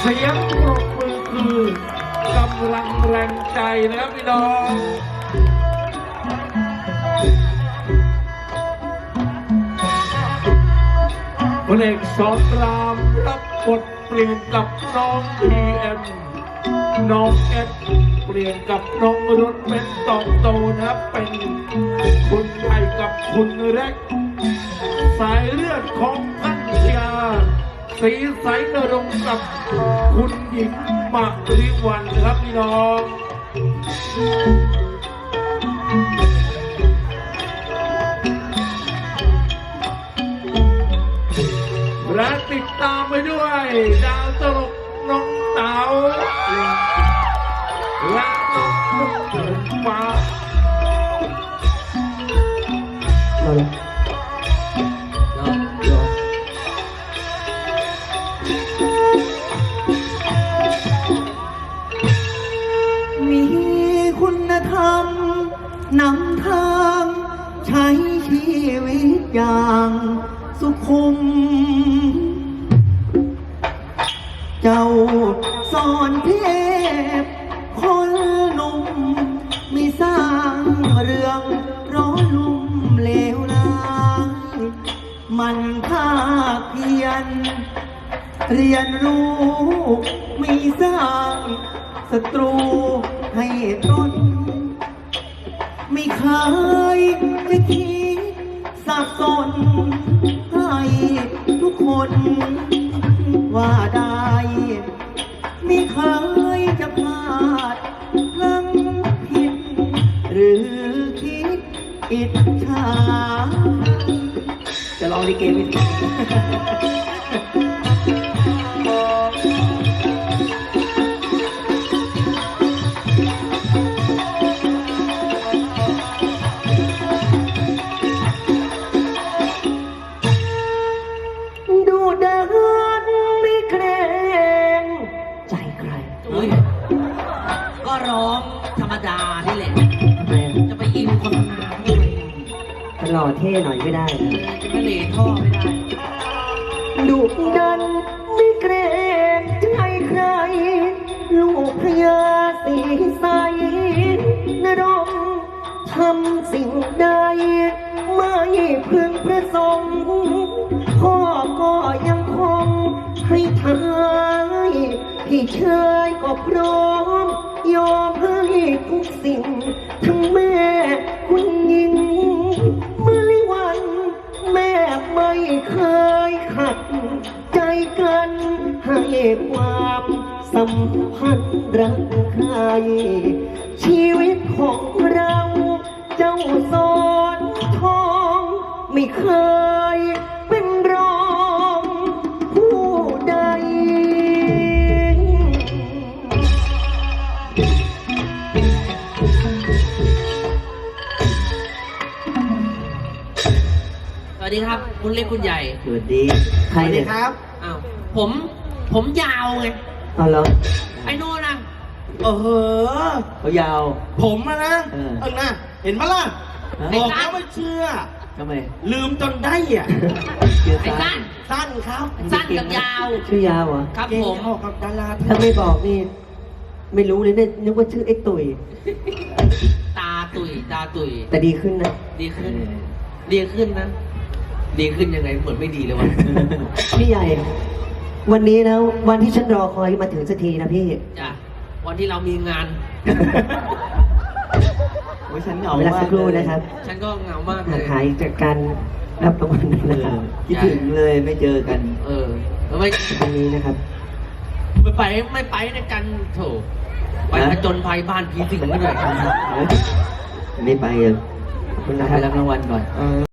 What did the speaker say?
เสียงปรบมือคือกำลังแรงใจนะครับพี่น้องพลเอกสอนรามรับบทเปลี่ยนกับน้องพีเอ็มน้องเอสเปลี่ยนกับน้องรถเป็นตองโตนะครับเป็นคุณใหญ่กับคุณเล็ก สายเลือดของพันยา สีใสนรงกับคุณหญิงมาริวันนะครับพี่น้องและติดตามไปด้วย ดาวตลกน้องเต๋าและน้องมุกฟ้า นำทางใช้ชีวิตอย่างสุขุม เจ้าสอนเทพคนหนุ่มมีสร้างเรื่องร้อนลุ่มเลวร้ายมันภาคเพียน เรียนรู้มีสร้างศัตรูให้ตน ไม่เคยจะคิดสับสนให้ทุกคนว่าได้ไม่เคยจะพลาดพลั้งผิด หรือคิดอิจฉาจะลองลิเกไหม เกรงใจใครอุ้ยก็ร้องธรรมดานี่แหละ ทำไมอะจะไปอินโฆษณาทำไมจะหล่อเท่หน่อยไม่ได้เหรอจะไปเหลท่อไม่ได้ดุดันไม่เกรงใจใคร ลูกพญาสีใสนรงค์ทำสิ่งใด ไม่พึงประสงค์ พ่อก็ยังคงให้ทายพี่ชายก็พร้อม ยอมให้ทุกสิ่ง ทั้งแม่คุณหญิงไม่วัน แม่ไม่เคยขัด ใจกันให้ความสัมพันธ์รักใคร ชีวิตของเราเจ้าสอนทอง ไม่เคย วัสดีครับ คุณเล็กคุณใหญ่สวัสดี ใครเนี่ยครับอ้าวผมผมยาวไงเอาเหรอไอ้โน่นนะเออเขายาว ผมอะนะเออเออนะเห็นปะล่ะฮะ บอกแล้วไม่เชื่อ ทำไมลืมจนได้อะชื่อไอ้สั้น สั้นครับสั้นกับยาว ชื่อยาวเหรอครับเก่งผมออกกับดาราถ้าไม่บอกนี่ ไม่รู้เลยเนี่ยนึกว่าชื่อเอ็กตุยตาตุยตาตุยแต่ดีขึ้นนะ ดีขึ้น ดีขึ้นนะ ดีขึ้นยังไงเหมือนไม่ดีเลยวะ พี่ใหญ่ วันนี้แล้ววันที่ฉันรอคอยมาถึงสักทีนะพี่ จ้ะวันที่เรามีงาน โอ้ยฉันเหงาเวลามากสักครู่นะครับฉันก็เหงามากเลห่างยหายจากการรับรางวัลเอนะอครับคิดถึงเลยไม่เจอกันเออแล้วไม่วันนี้นะครับ ไม่ไปไม่ไปด้วยกันโถไปผจญภัยบ้านผีสิงไม่ด้วยกันไม่ไปอะขอบคุณนะคไปรับ รับรางวัลก่อนเออ